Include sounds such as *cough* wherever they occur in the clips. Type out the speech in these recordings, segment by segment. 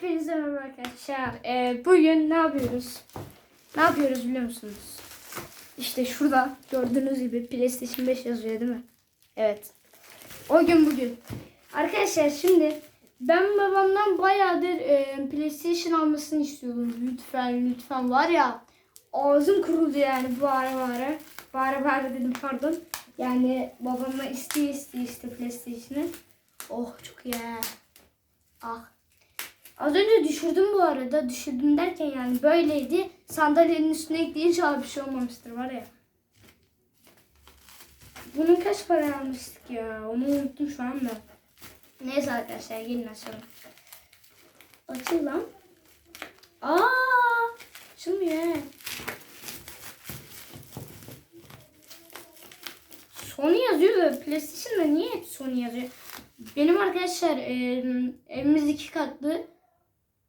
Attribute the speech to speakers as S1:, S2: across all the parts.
S1: Hepinize merhaba arkadaşlar. Ee, bugün ne yapıyoruz? Ne yapıyoruz biliyor musunuz? İşte şurada gördüğünüz gibi PlayStation 5 yazıyor değil mi? Evet. O gün bugün. Arkadaşlar şimdi ben babamdan bayağıdır e, PlayStation almasını istiyordum. Lütfen lütfen var ya ağzım kurudu yani bağıra bağıra. Bağıra bağıra dedim pardon. Yani babama isteye isteye işte PlayStation'ı. Oh çok iyi. Ah. Az önce düşürdüm bu arada. Düşürdüm derken yani böyleydi. Sandalyenin üstüne ekleyince abi bir şey olmamıştır var ya. Bunun kaç para almıştık ya? Onu unuttum şu anda. Neyse arkadaşlar gelin açalım. Açıl lan. Aa! Açılmıyor he. Sony yazıyor da PlayStation'da niye hep Sony yazıyor? Benim arkadaşlar e, evimiz iki katlı.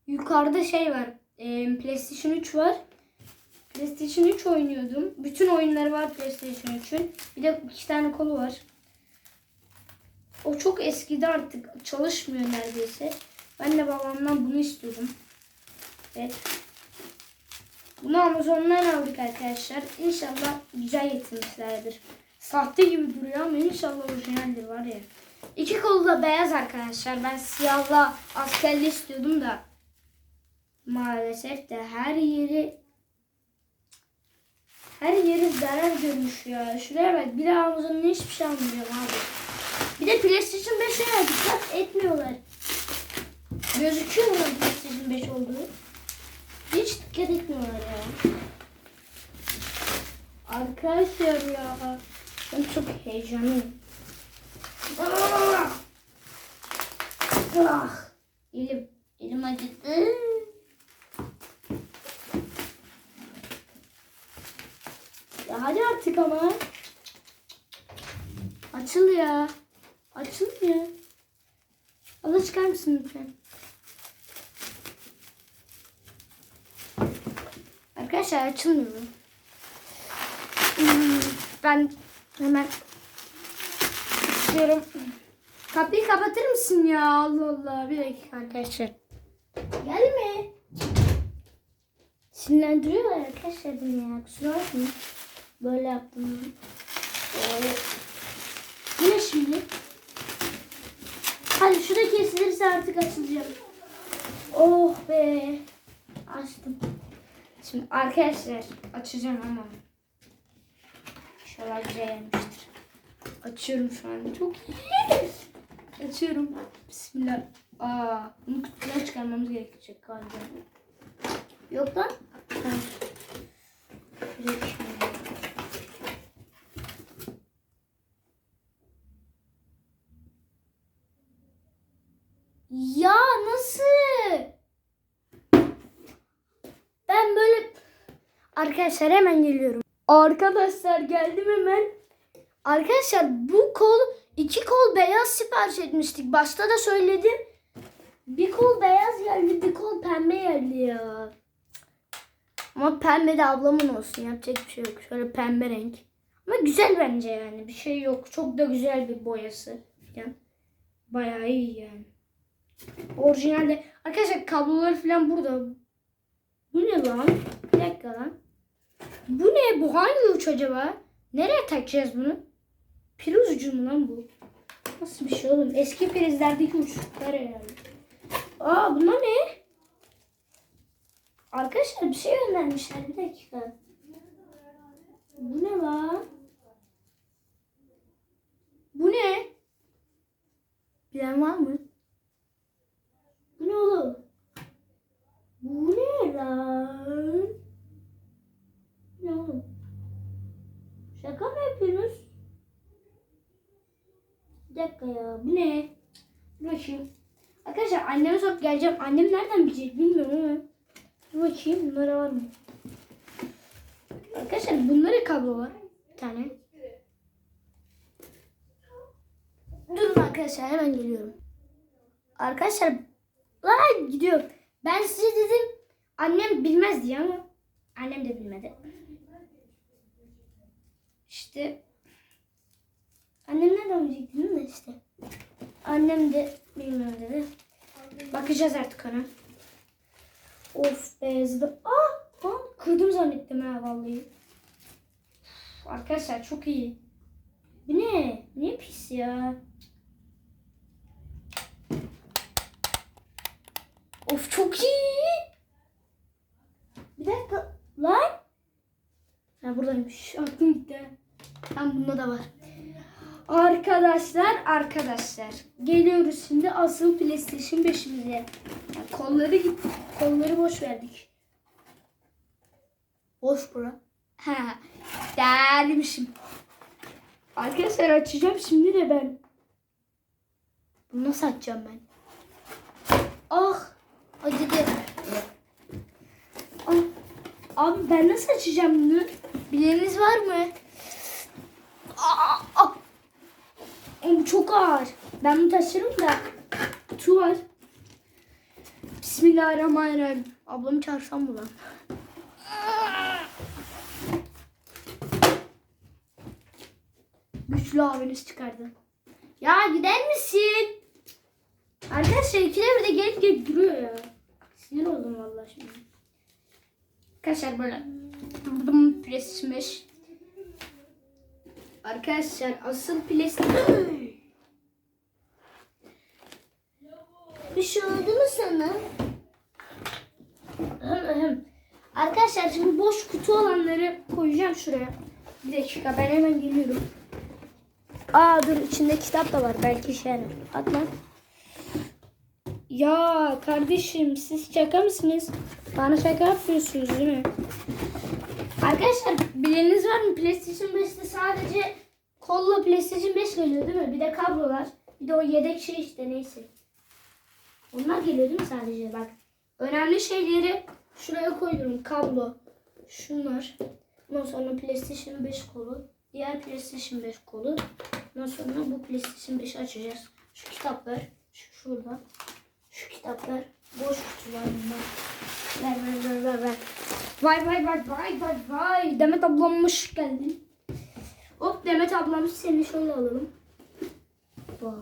S1: Yukarıda şey var. e, PlayStation 3 var. PlayStation 3 oynuyordum. Bütün oyunları var PlayStation 3'ün. Bir de iki tane kolu var. O çok eskidi artık. Çalışmıyor neredeyse. Ben de babamdan bunu istiyordum. Evet. Bunu Amazon'dan aldık arkadaşlar. İnşallah güzel getirmişlerdir. Sahte gibi duruyor ama inşallah orijinaldir var ya. İki kolu da beyaz arkadaşlar. Ben siyahla askerli istiyordum da. Maalesef de her yeri her yeri zarar görmüş ya. Şuraya bak. Bir Amazon'un hiçbir şey almayacağım abi. Bir de PlayStation 5'e dikkat etmiyorlar. Gözüküyor mu PlayStation 5 olduğu? Hiç dikkat etmiyorlar ya. Arkadaşlar ya. Ben çok heyecanlıyım. Ah! Ah! Elim, elim acıdı. Ya hadi artık ama. Açıl ya. Açıl ya. Allah çıkar mısın lütfen? Arkadaşlar açılmıyor. Hmm, Ben hemen istiyorum. Kapıyı kapatır mısın ya? Allah Allah. Bir dakika arkadaşlar. Gelme. Sinirlendiriyorlar arkadaşlar beni ya. Kusura bakmayın. Böyle yaptım. Böyle. Bu ne şimdi? Hadi şurada kesilirse artık açılacağım. Oh be. Açtım. Şimdi arkadaşlar açacağım ama. İnşallah güzel gelmiştir. Açıyorum şu an. Çok iyi. Açıyorum. Bismillah. Aa, bunu kutudan çıkarmamız gerekecek galiba. Yok lan. Ha. Şuraya şimdi. Ya nasıl? Ben böyle Arkadaşlar hemen geliyorum. Arkadaşlar geldim hemen. Arkadaşlar bu kol iki kol beyaz sipariş etmiştik. Başta da söyledim. Bir kol beyaz geldi, bir kol pembe geldi ya. Ama pembe de ablamın olsun. Yapacak bir şey yok. Şöyle pembe renk. Ama güzel bence yani. Bir şey yok. Çok da güzel bir boyası. Yani bayağı iyi yani. Orijinalde. Arkadaşlar kabloları falan burada. Bu ne lan? Bir dakika lan. Bu ne? Bu hangi uç acaba? Nereye takacağız bunu? Priz ucu mu lan bu? Nasıl bir şey oğlum? Eski prizlerdeki uçluklar herhalde. Aa bunlar ne? Arkadaşlar bir şey göndermişler. Bir dakika. Bu ne lan? Bu ne? Bilen var mı? Ne oğlum? Bu ne lan? Ne oğlum? Şaka mı yapıyorsunuz? Bir dakika ya. Bu ne? Dur bakayım. Arkadaşlar anneme sorup geleceğim. Annem nereden bilecek bilmiyorum ama. Dur bakayım bunlara var mı? Arkadaşlar bunlara kablo var. Bir tane. Durun arkadaşlar hemen geliyorum. Arkadaşlar Lan gidiyor. Ben size dedim annem bilmez diye ama annem de bilmedi. İşte annem nereden bilecek değil mi işte. Annem de bilmiyorum dedi. Bakacağız artık ona. Of bezdim. Aa, lan kırdım zannettim ha vallahi. Arkadaşlar çok iyi. Bu ne? Ne pis ya. Of çok iyi. Bir dakika. Lan. Ha buradaymış. Aklım gitti. Tam bunda da var. Arkadaşlar arkadaşlar. Geliyoruz şimdi asıl PlayStation 5'imize. Yani kolları git. Kolları boş verdik. Boş bura. Ha. Dermişim. Arkadaşlar açacağım şimdi de ben. Bunu nasıl açacağım ben? Ah. Acıdı. Ah. Abi ben nasıl açacağım bunu? Bileniniz var mı? Aa, aa. Oğlum çok ağır. Ben bunu taşırım da. Su var. Bismillahirrahmanirrahim. Ablamı çağırsam mı lan? Güçlü abiniz çıkardı. Ya gider misin? Arkadaşlar ikide bir de gelip gelip duruyor ya. Sinir oldum vallahi şimdi. Arkadaşlar böyle durdum 5. Arkadaşlar asıl PlayStation... Bir şey oldu mu sana? *clears throat* Arkadaşlar şimdi boş kutu olanları koyacağım şuraya. Bir dakika ben hemen geliyorum. Aa dur içinde kitap da var belki işe yarar. Ya kardeşim siz şaka mısınız? Bana şaka yapıyorsunuz değil mi? Arkadaşlar bileniniz var mı? PlayStation 5'te sadece kolla PlayStation 5 geliyor değil mi? Bir de kablolar. Bir de o yedek şey işte neyse. Onlar geliyor değil mi sadece? Bak. Önemli şeyleri şuraya koydum. Kablo. Şunlar. Ondan sonra PlayStation 5 kolu. Diğer PlayStation 5 kolu. Ondan sonra bu PlayStation 5'i açacağız. Şu kitaplar. Şu şurada. Şu kitaplar. Boş kutular bunlar. Ver ver ver ver ver. Vay vay vay vay vay vay. Demet ablam hoş geldin. Hop Demet ablam seni şöyle alalım. Bak.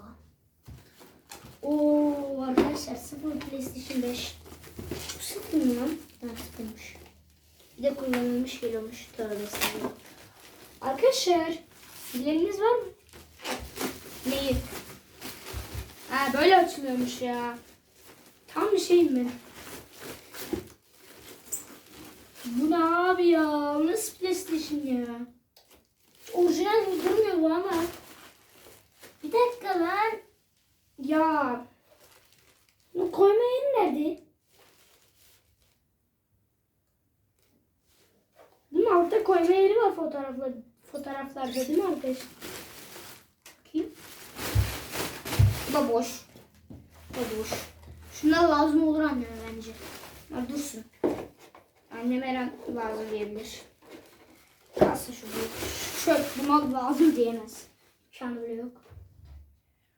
S1: Oo arkadaşlar sıfır PlayStation 5. Bu sıfır mı lan? Ha. Bir de kullanılmış geliyormuş. Tövbe estağfurullah. Arkadaşlar bileniniz var mı? Neyi? Ha böyle açılıyormuş ya. Tam bir şey mi? Bu ne abi ya? Nasıl PlayStation ya? Orijinal durmuyor bu ama. Bir dakika lan. Ya. Bunu koyma yeri nerede? Bunun altta koyma yeri var fotoğraflar, fotoğraflarda değil mi arkadaşlar? Bakayım. Bu da boş. Şunlar lazım olur anneme bence. Ha, dursun. Annem her lazım diyebilir. Kalsın şu büyük. Şöyle buna lazım diyemez. Şu an yok.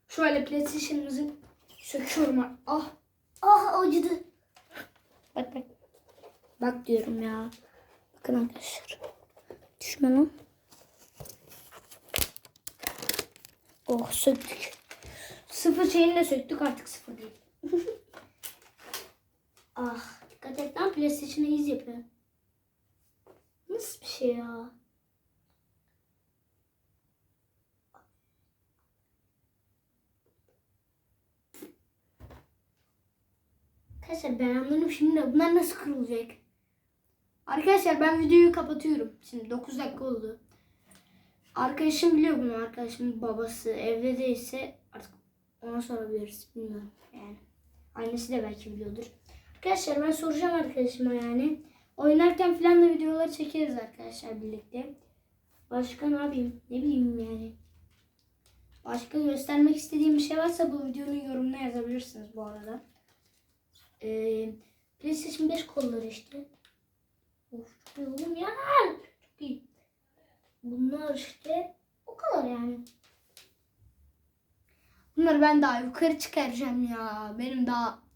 S1: Şöyle PlayStation'ımızı söküyorum. Ah. Ah acıdı. Bak bak. Bak diyorum ya. Bakın arkadaşlar. Düşme lan. Oh söktük. Sıfır şeyini de söktük artık sıfır değil. *laughs* ah dikkat et lan PlayStation'a iz yapıyor. Nasıl bir şey ya? Arkadaşlar ben anladım şimdi bunlar nasıl kırılacak? Arkadaşlar ben videoyu kapatıyorum. Şimdi 9 dakika oldu. Arkadaşım biliyor bunu. Arkadaşımın babası evde değilse artık ona sorabiliriz. Bilmiyorum yani. Annesi de belki biliyordur. Arkadaşlar ben soracağım arkadaşıma yani. Oynarken falan da videoları çekeriz arkadaşlar birlikte. Başka ne yapayım? Ne bileyim yani. Başka göstermek istediğim bir şey varsa bu videonun yorumuna yazabilirsiniz bu arada. Ee, PlayStation 5 kolları işte. Of çok iyi oğlum ya. Çok iyi. Bunlar işte o kadar yani. Bunları ben daha yukarı çıkaracağım ya. Benim daha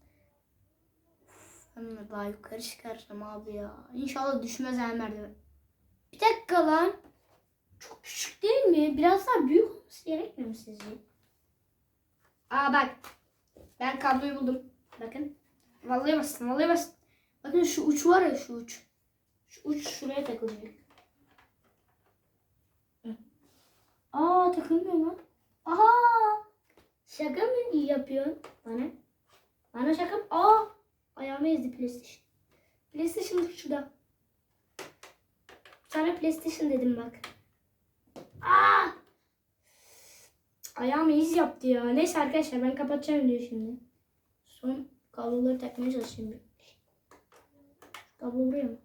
S1: ben daha yukarı çıkaracağım abi ya. İnşallah düşmez her merdiven. Bir dakika lan. Çok küçük değil mi? Biraz daha büyük olması gerekmiyor mu sizce? Aa bak. Ben kabloyu buldum. Bakın. Vallahi bastım. Vallahi bastım. Bakın şu uç var ya şu uç. Şu uç şuraya takılacak. Aa takılmıyor lan. Aha! Şaka mı yapıyorsun bana? Bana şaka mı? Aa! Ayağıma ezdi PlayStation. PlayStation şurada. Sana PlayStation dedim bak. Aa! Ayağıma iz yaptı ya. Neyse arkadaşlar ben kapatacağım diyor şimdi. Son kabloları takmaya çalışayım. Kablo buraya mı?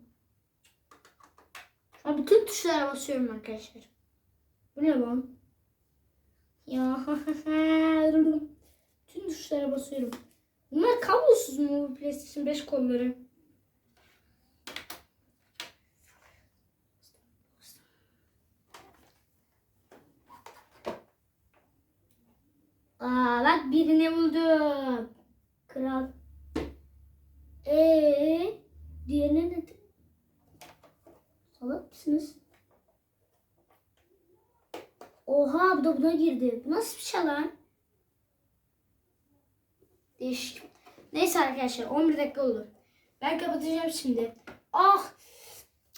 S1: An bütün tuşlara basıyorum arkadaşlar. Bu ne lan? Ya *laughs* bütün tuşlara basıyorum. Bunlar kablosuz mu bu PlayStation 5 kolları? Aa bak birini buldum. Kral. Ee, diğerine ne? Salak mısınız? Oha bu da buna girdi. Bu nasıl bir şey lan? Değişik. Neyse arkadaşlar 11 dakika oldu. Ben kapatacağım şimdi. Ah!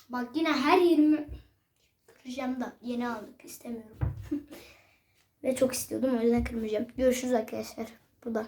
S1: Bak yine her yerimi kıracağım da yeni aldık istemiyorum. *laughs* Ve çok istiyordum o yüzden kırmayacağım. Görüşürüz arkadaşlar. Burada.